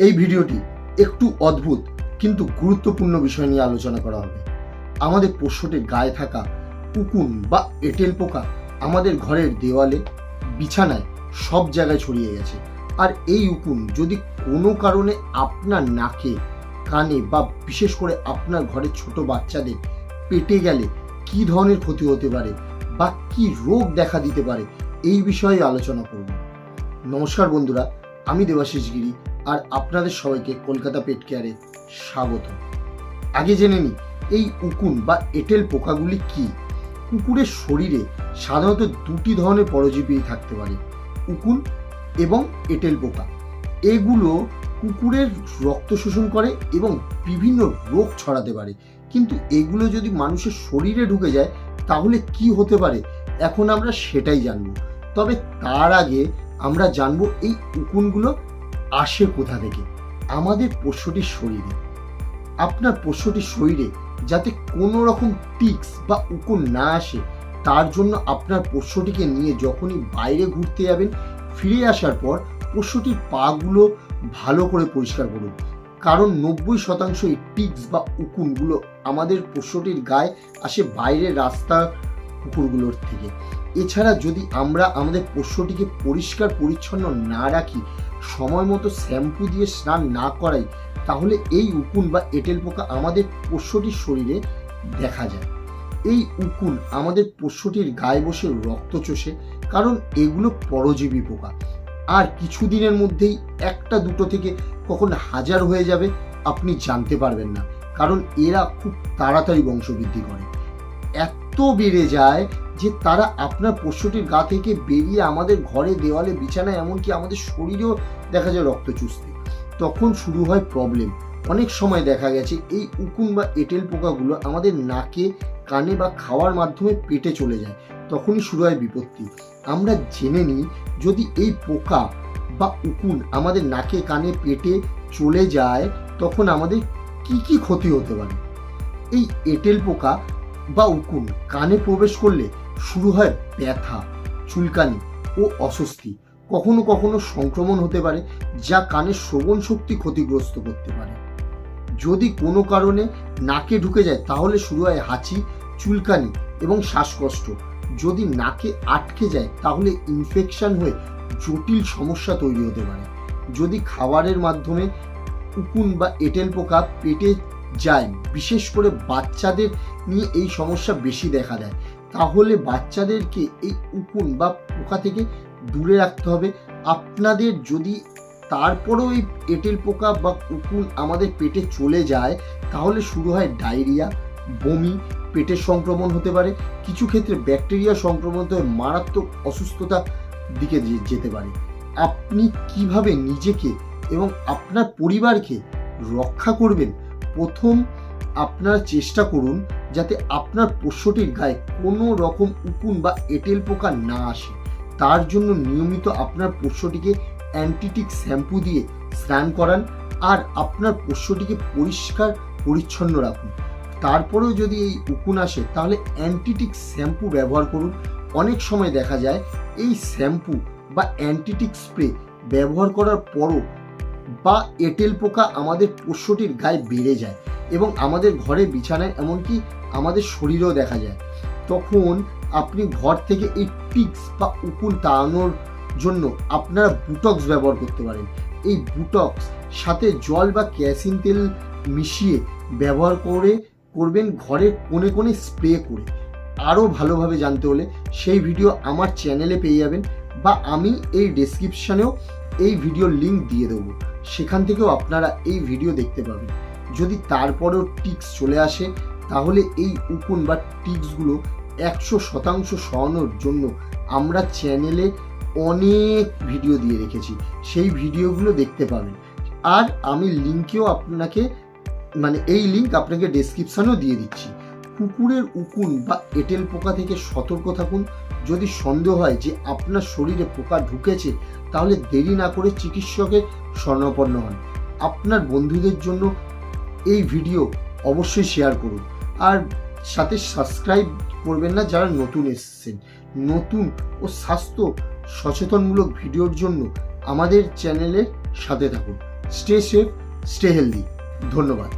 এই ভিডিওটি একটু অদ্ভুত, কিন্তু গুরুত্বপূর্ণ বিষয় নিয়ে আলোচনা করা হবে। আমাদের পোষ্যটির গায়ে থাকা উকুন বা এঁটেল পোকা আমাদের ঘরের দেওয়ালে, বিছানায় সব জায়গায় ছড়িয়ে গেছে। আর এই উকুন যদি কোনো কারণে আপনার নাকে, কানে বা বিশেষ করে আপনার ঘরের ছোট বাচ্চাদের পেটে গেলে কি ধরনের ক্ষতি হতে পারে বা কি রোগ দেখা দিতে পারে, এই বিষয়ে আলোচনা করব। নমস্কার বন্ধুরা, আমি দেবাশিস গিরি আর আপনাদের সবাইকে কলকাতা পেট কেয়ারে স্বাগত। আগে জেনে নিই, এই উকুন বা এঁটেল পোকাগুলি কি? কুকুরের শরীরে সাধারণত দুটি ধরনের পরজীবী থাকতে পারে, উকুন এবং এঁটেল পোকা। এগুলো কুকুরের রক্ত শোষণ করে এবং বিভিন্ন রোগ ছড়াতে পারে। কিন্তু এগুলো যদি মানুষের শরীরে ঢুকে যায়, তাহলে কি হতে পারে? এখন আমরা সেটাই জানব। তবে তার আগে আমরা জানব এই উকুনগুলো আসে কোথা থেকে? আমাদের পোষ্যটির শরীরে। আপনার পোষ্যটির শরীরে যাতে কোনো রকম টিক্স বা উকুন না আসে, তার জন্য আপনার পোষ্যটিকে নিয়ে যখনই বাইরে ঘুরতে যাবেন, ফিরে আসার পর পোষ্যটির পাগুলো ভালো করে পরিষ্কার করুন। কারণ নব্বই শতাংশ এই টিক্স বা উকুনগুলো আমাদের পোষ্যটির গায়ে আসে বাইরের রাস্তা কুকুরগুলোর থেকে। এছাড়া যদি আমরা আমাদের পোষ্যটিকে পরিষ্কার, পরিচ্ছন্ন না রাখি, সময় মতো শ্যাম্পু দিয়ে স্নান না করাই, তাহলে এই উকুন বা এঁটেল পোকা আমাদের পোষ্যটির শরীরে দেখা যায়। এই উকুন আমাদের পোষ্যটির গায়ে বসে রক্ত চষে, কারণ এগুলো পরজীবী পোকা। আর কিছুদিনের মধ্যেই একটা দুটো থেকে কখন হাজার হয়ে যাবে, আপনি জানতে পারবেন না, কারণ এরা খুব তাড়াতাড়ি বংশবৃদ্ধি করে। এত বেড়ে যায় যে তারা আপনার পোষ্যটির গা থেকে বেরিয়ে আমাদের ঘরে দেওয়ালে, বিছানায়, এমনকি আমাদের শরীরেও দেখা যায় রক্ত চুষতে। তখন শুরু হয় প্রবলেম অনেক সময় দেখা গেছে এই উকুন বা এঁটেল পোকাগুলো আমাদের নাকে, কানে বা খাওয়ার মাধ্যমে পেটে চলে যায়। তখনই শুরু হয় বিপত্তি। আমরা জেনে নিই, যদি এই পোকা বা উকুন আমাদের নাকে, কানে, পেটে চলে যায়, তখন আমাদের কি কি ক্ষতি হতে পারে? এই এঁটেল পোকা বা উকুন কানে প্রবেশ করলে শুরু হয় ব্যথা, চুলকানি ও অস্বস্তি। কখনো কখনো সংক্রমণ হতে পারে যা কানের শ্রবণ শক্তি ক্ষতিগ্রস্ত করতে পারে। যদি কোনো কারণে নাকে ঢুকে যায়, তাহলে শুরু হয় হাঁচি, চুলকানি এবং শ্বাসকষ্ট। যদি নাকে আটকে যায়, তাহলে ইনফেকশন হয়ে জটিল সমস্যা তৈরি হতে পারে। যদি খাবারের মাধ্যমে উকুন বা এঁটেল পোকা পেটে যায়, বিশেষ করে বাচ্চাদের নিয়ে এই সমস্যা বেশি দেখা দেয়। তাহলে বাচ্চাদেরকে এই উকুন বা পোকা থেকে দূরে রাখতে হবে। আপনাদের যদি তারপরেও এই এঁটেল পোকা বা উকুন আমাদের পেটে চলে যায়, তাহলে শুরু হয় ডায়রিয়া, বমি, পেটের সংক্রমণ হতে পারে। কিছু ক্ষেত্রে ব্যাকটেরিয়া সংক্রমণ হয়ে মারাত্মক অসুস্থতা দিকে যেতে পারে। আপনি কীভাবে নিজেকে এবং আপনার পরিবারকে রক্ষা করবেন? প্রথম আপনারা চেষ্টা করুন যাতে আপনার পোষ্যটির গায়ে কোনো রকম উকুন বা এঁটেল পোকা না আসে। তার জন্য নিয়মিত আপনার পোষ্যটিকে অ্যান্টিটিক শ্যাম্পু দিয়ে স্নান করান আর আপনার পোষ্যটিকে পরিষ্কার পরিচ্ছন্ন রাখুন। তারপরেও যদি এই উকুন আসে, তাহলে অ্যান্টিটিক শ্যাম্পু ব্যবহার করুন। অনেক সময় দেখা যায় এই শ্যাম্পু বা অ্যান্টিটিক স্প্রে ব্যবহার করার পরও বা এঁটেল পোকা আমাদের পোষ্যটির গায়ে বেড়ে যায়। এবং আমাদের ঘরে বিছানায়, এমনকি আমাদের শরীরেও দেখা যায়। তখন আপনি ঘর থেকে এই টিক্স বা উকুন তাড়ানোর জন্য আপনারা বুটক্স ব্যবহার করতে পারেন। এই বুটক্স সাথে জল বা ক্যাসিন তেল মিশিয়ে ব্যবহার করে করবেন ঘরের কোণে কোণে স্প্রে করে। আরও ভালোভাবে জানতে হলে সেই ভিডিও আমার চ্যানেলে পেয়ে যাবেন বা আমি এই ডেসক্রিপশানেও এই ভিডিওর লিঙ্ক দিয়ে দেবো। সেখান থেকেও আপনারা এই ভিডিও দেখতে পাবেন। যদি তারপরেও টিক্স চলে আসে, তাহলে এই উকুন বা টিক্সগুলো একশো শতাংশ সরানোর জন্য আমরা চ্যানেলে অনেক ভিডিও দিয়ে রেখেছি। সেই ভিডিওগুলো দেখতে পাবেন। আর আমি লিঙ্কেও আপনাকে মানে এই লিঙ্ক আপনাকে ডেসক্রিপশনেও দিয়ে দিচ্ছি। কুকুরের উকুন বা এটেল পোকা থেকে সতর্ক থাকুন। যদি সন্দেহ হয় যে আপনার শরীরে পোকা ঢুকেছে, তাহলে দেরি না করে চিকিৎসকের স্বর্ণপন্ন হন। আপনার বন্ধুদের জন্য এই ভিডিও অবশ্যই শেয়ার করুন। আর সাথে সাবস্ক্রাইব করবেন না যারা নতুন এসেছেন। নতুন ও স্বাস্থ্য সচেতনমূলক ভিডিওর জন্য আমাদের চ্যানেলের সাথে থাকুন। স্টে সেফ স্টে হেলদি ধন্যবাদ।